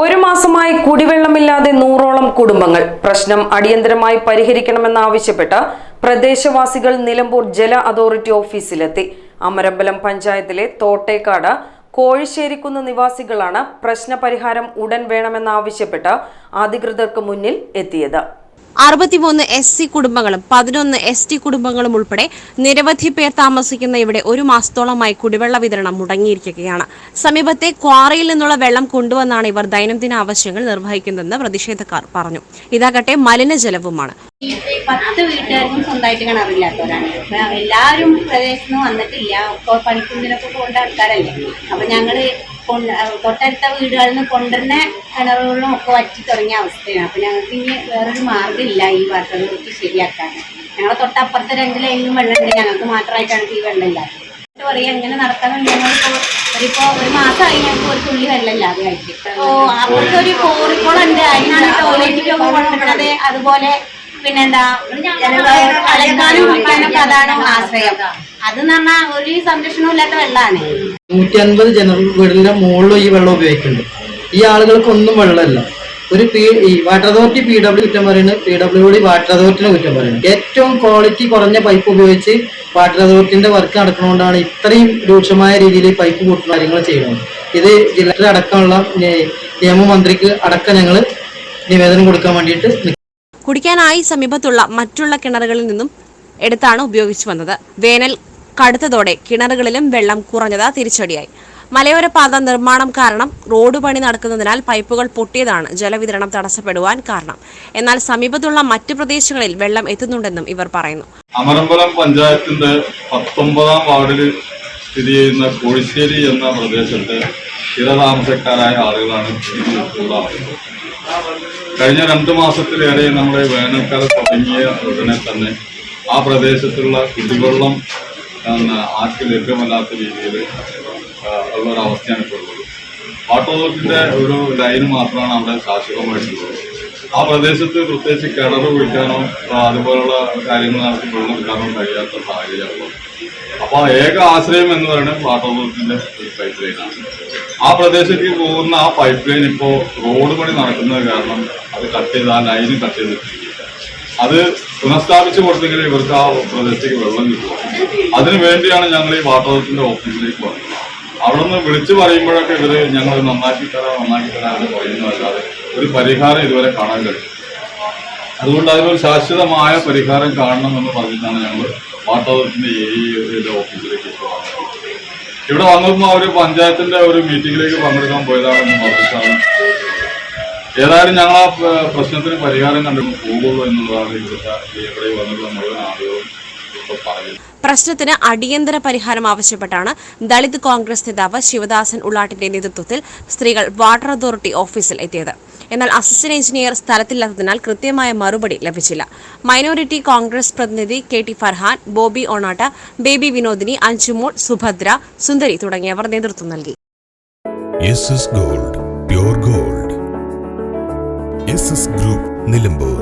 വർഷമായി കുടിവെള്ളമില്ലാതെ നൂറോളം കുടുംബങ്ങൾ. പ്രശ്നം അടിയന്തരമായി പരിഹരിക്കണമെന്നാവശ്യപ്പെട്ട് പ്രദേശവാസികൾ നിലമ്പൂർ ജല അതോറിറ്റി ഓഫീസിലെത്തി. അമരമ്പലം പഞ്ചായത്തിലെ തോട്ടേക്കാട് കോഴിശ്ശേരിക്കുന്ന് നിവാസികളാണ് പ്രശ്നപരിഹാരം ഉടൻ വേണമെന്നാവശ്യപ്പെട്ട് അധികൃതർക്ക് മുന്നിൽ എത്തിയത്. അറുപത്തിമൂന്ന് എസ് സി കുടുംബങ്ങളും പതിനൊന്ന് എസ് ടി കുടുംബങ്ങളും ഉൾപ്പെടെ നിരവധി പേർ താമസിക്കുന്ന ഇവിടെ ഒരു മാസത്തോളമായി കുടിവെള്ള വിതരണം മുടങ്ങിയിരിക്കുകയാണ്. സമീപത്തെ ക്വാറിയിൽ നിന്നുള്ള വെള്ളം കൊണ്ടുവന്നാണ് ഇവർ ദൈനംദിന ആവശ്യങ്ങൾ നിർവഹിക്കുന്നതെന്ന് പ്രതിഷേധക്കാർ പറഞ്ഞു. ഇതാകട്ടെ മലിനജലവുമാണ് പത്ത് വീട്ടുകാർക്കും സ്വന്തമായിട്ട് കിണറില്ലാത്തവരാണ്. എല്ലാവരും പ്രദേശത്ത് നിന്ന് വന്നിട്ടില്ല. ഇപ്പോൾ പണിക്കുന്നതിനൊക്കെ പോകേണ്ട ആൾക്കാരല്ലേ? അപ്പൊ കൊണ്ട് തൊട്ടടുത്ത വീടുകളിൽ നിന്ന് കൊണ്ടുവരുന്ന കിണറുകളും ഒക്കെ വറ്റി തുടങ്ങിയ അവസ്ഥയാണ്. അപ്പൊ ഞങ്ങൾക്ക് ഇനി വേറൊരു മാർഗമില്ല ഈ വാട്ടർ കുറിച്ച് ശരിയാക്കാൻ. ഞങ്ങളെ തൊട്ടപ്പുറത്തെ രണ്ട് ലൈനിലും വെള്ളമുണ്ട്. ഞങ്ങൾക്ക് മാത്രമായിട്ടാണ് ഈ വെള്ളം ഇല്ലാത്തത് പറയാം എങ്ങനെ നടക്കാനും ഞങ്ങളിപ്പോ ഒരിപ്പോ ഒരു മാസമായി ഞങ്ങൾക്ക് ഒരു തുള്ളി വെള്ളം ഇല്ലാതെ ആയിട്ട് ഓ അപ്പുറത്തെ ഒരു കോറിക്കോളുണ്ട് അതിനാണ് ടോയ്ലറ്റിലൊക്കെ കൊണ്ടുവരുന്നത്. അതുപോലെ പിന്നെന്താ? അലക്കാനും കുളിക്കാനൊക്കെ അതാണ് ആശ്രയം. അത് എന്ന് പറഞ്ഞാൽ ഒരു സംരക്ഷണവും ഇല്ലാത്ത വെള്ളമാണ് നൂറ്റി അൻപത് ജനറൽ വീടിന്റെ മുകളിലും ഈ വെള്ളം ഉപയോഗിക്കുന്നുണ്ട്. ഈ ആളുകൾക്ക് ഒന്നും വെള്ളമല്ല. ഒരു പി ഈ വാട്ടർ അതോറിറ്റി പി ഡബ്ല്യു കുറ്റം പറയുന്നത് പി ഡബ്ല്യു ഡി വാട്ടർ അതോറിറ്റിനെ കുറ്റം പറയുന്നത്. ഏറ്റവും ക്വാളിറ്റി കുറഞ്ഞ പൈപ്പ് ഉപയോഗിച്ച് വാട്ടർ അതോറിറ്റിന്റെ വർക്ക് നടക്കുന്നതുകൊണ്ടാണ് ഇത്രയും രൂക്ഷമായ രീതിയിൽ പൈപ്പ് കൂട്ടുന്ന കാര്യങ്ങൾ ചെയ്യുന്നത്. ഇത് ജില്ലയിൽ അടക്കമുള്ള നി- നിയമമന്ത്രിക്ക് അടക്കം ഞങ്ങൾ നിവേദനം കൊടുക്കാൻ വേണ്ടിയിട്ട്. കുടിക്കാനായി സമീപത്തുള്ള മറ്റുള്ള കിണറുകളിൽ നിന്നും എടുത്താണ് ഉപയോഗിച്ചു വന്നത്. വേനൽ കടുത്തതോടെ കിണറുകളിലും വെള്ളം കുറഞ്ഞത് തിരിച്ചടിയായി. മലയോര പാത നിർമ്മാണം കാരണം റോഡ് പണി നടക്കുന്നതിനാൽ പൈപ്പുകൾ പൊട്ടിയതാണ് ജലവിതരണം തടസ്സപ്പെടുവാൻ കാരണം. എന്നാൽ സമീപത്തുള്ള മറ്റു പ്രദേശങ്ങളിൽ വെള്ളം എത്തുന്നുണ്ടെന്നും ഇവർ പറയുന്നു. അമരമ്പലം പഞ്ചായത്തിന്റെ പത്തൊമ്പതാം വാർഡിൽ സ്ഥിതി ചെയ്യുന്ന കോഴിശ്ശേരി എന്ന പ്രദേശത്തെ സ്ഥിരതാമസക്കാരായ ആളുകളാണ് കഴിഞ്ഞ രണ്ടു മാസത്തിലേറെ നമ്മുടെ വേനൽക്കാലം തുടങ്ങിയ ഉടനെ തന്നെ ആ പ്രദേശത്തുള്ള കുടിവെള്ളം ആർക്ക് ലഭ്യമല്ലാത്ത രീതിയിൽ ഉള്ള ഒരു അവസ്ഥയാണ് ഇപ്പോൾ ഉള്ളത്. വാട്ടർ അതോറിറ്റിന്റെ ഒരു ലൈൻ മാത്രമാണ് അവിടെ ശാശ്വതമായിട്ടുള്ളത്. ആ പ്രദേശത്ത് പ്രത്യേകിച്ച് കിണർ കുഴിക്കാനോ അതുപോലുള്ള കാര്യങ്ങൾ നടത്തി വെള്ളം കിട്ടാനോ കഴിയാത്ത സാഹചര്യമാണ് അപ്പോൾ ഏക ആശ്രയം എന്ന് പറയുന്നത് വാട്ടർ അതോറിറ്റിന്റെ പൈപ്പ് ലൈനാണ് ആ പ്രദേശത്തേക്ക് പോകുന്ന ആ പൈപ്പ് ലൈൻ ഇപ്പോ റോഡ് പണി നടക്കുന്നത് കാരണം അത് കട്ട് ചെയ്ത് ആ ലൈന് കട്ട് ചെയ്ത് അത് പുനഃസ്ഥാപിച്ചു കൊടുത്തെങ്കിൽ ഇവർക്ക് ആ പ്രദേശത്തേക്ക് വെള്ളം കിട്ടുക. അതിനു വേണ്ടിയാണ് ഞങ്ങൾ ഈ വാട്ടർ അതോറിറ്റിന്റെ ഓഫീസിലേക്ക് വന്നത്. അവിടെ നിന്ന് വിളിച്ചു പറയുമ്പോഴൊക്കെ ഇവർ ഞങ്ങൾ നന്നാക്കി തരാം നന്നാക്കി തരാം എന്ന് പറയുന്നതല്ലാതെ ഒരു പരിഹാരം ഇതുവരെ കാണാൻ കഴിയും അതുകൊണ്ട് അതിനൊരു ശാശ്വതമായ പരിഹാരം കാണണം എന്ന് പറഞ്ഞിട്ടാണ് ഞങ്ങൾ വാട്ടർ അതോറിറ്റിന്റെ ഓഫീസിലേക്ക് ഇപ്പോൾ ഇവിടെ വന്നപ്പോൾ അവർ പഞ്ചായത്തിന്റെ ഒരു മീറ്റിംഗിലേക്ക് പങ്കെടുക്കാൻ പോയതാണെന്ന് പറഞ്ഞിട്ടാണ്. ഏതായാലും ഞങ്ങൾ ആ പ്രശ്നത്തിന് പരിഹാരം കണ്ടു പോകുള്ളൂ എന്നുള്ളതാണ് ഇവിടുത്തെ ഇവിടെ വന്നിട്ടുള്ള മുഴുവൻ ആളുകളും പ്രശ്നത്തിന് അടിയന്തര പരിഹാരം ആവശ്യപ്പെട്ടാണ് ദളിത് കോൺഗ്രസ് നേതാവ് ശിവദാസൻ ഉള്ളാട്ടിന്റെ നേതൃത്വത്തിൽ സ്ത്രീകൾ വാട്ടർ അതോറിറ്റി ഓഫീസിൽ എത്തിയത്. എന്നാൽ അസിസ്റ്റന്റ് എഞ്ചിനീയർ സ്ഥലത്തില്ലാത്തതിനാൽ കൃത്യമായ മറുപടി ലഭിച്ചില്ല. മൈനോറിറ്റി കോൺഗ്രസ് പ്രതിനിധി കെ ടി ഫർഹാൻ ബോബി ഒണാട്ട ബേബി വിനോദിനി അഞ്ചുമോൾ സുഭദ്ര സുന്ദരി തുടങ്ങിയവർ നേതൃത്വം നൽകി. Gold gold group Nilambur